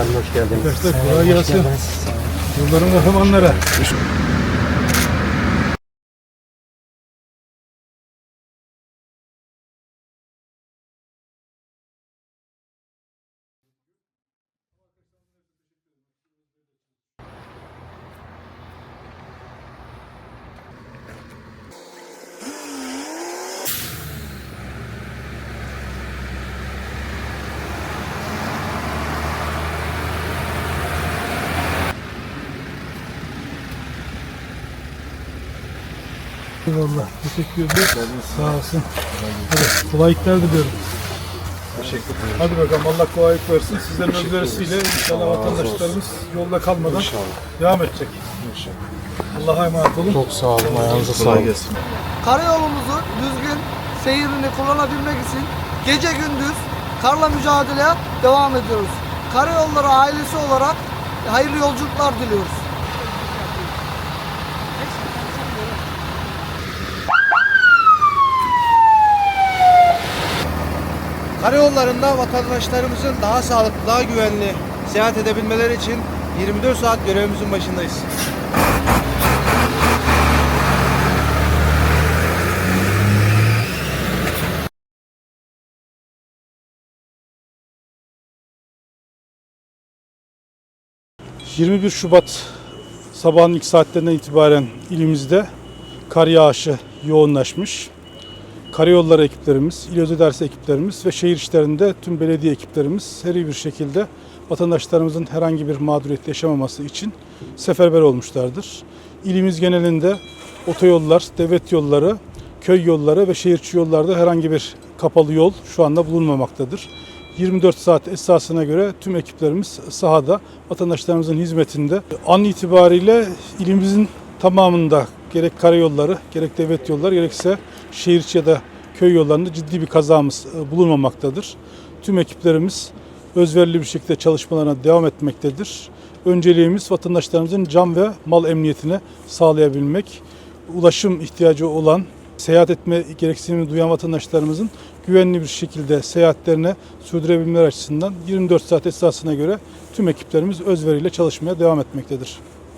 Valim hoş geldiniz. Arkadaşlar kolay gelsin. Yılların kahramanları. Eyvallah. Teşekkür ederim. Sağ olsun. Hadi kolaylıklar diliyorum. Teşekkür ederim. Hadi bakalım Allah kolaylık versin. Sizlerin özverisiyle inşallah vatandaşlarımız yolda kalmadan devam edecek. Allah'a emanet olun. Çok sağ olun. Ayağınıza sağlık. gelsin. Karayolumuzu düzgün seyrini kullanabilmek için gece gündüz karla mücadeleye devam ediyoruz. Karayolları ailesi olarak hayırlı yolculuklar diliyoruz. Karayollarında vatandaşlarımızın daha sağlıklı, daha güvenli seyahat edebilmeleri için 24 saat görevimizin başındayız. Hı. 21 Şubat sabahın ilk saatlerinden itibaren ilimizde kar yağışı yoğunlaşmış. Karayolları ekiplerimiz, İl Özel ekiplerimiz ve şehir işlerinde tüm belediye ekiplerimiz seri bir şekilde vatandaşlarımızın herhangi bir mağduriyet yaşamaması için seferber olmuşlardır. İlimiz genelinde otoyollar, devlet yolları, köy yolları ve şehirçi yollarda herhangi bir kapalı yol şu anda bulunmamaktadır. 24 saat esasına göre tüm ekiplerimiz sahada vatandaşlarımızın hizmetinde. An itibariyle ilimizin tamamında gerek karayolları, gerek devlet yolları, gerekse şehir içi ya da köy yollarında ciddi bir kazamız e, bulunmamaktadır. Tüm ekiplerimiz özverili bir şekilde çalışmalarına devam etmektedir. Önceliğimiz vatandaşlarımızın can ve mal emniyetini sağlayabilmek. Ulaşım ihtiyacı olan, seyahat etme gereksinimi duyan vatandaşlarımızın güvenli bir şekilde seyahatlerine sürdürebilmeleri açısından 24 saat esasına göre tüm ekiplerimiz özveriyle çalışmaya devam etmektedir.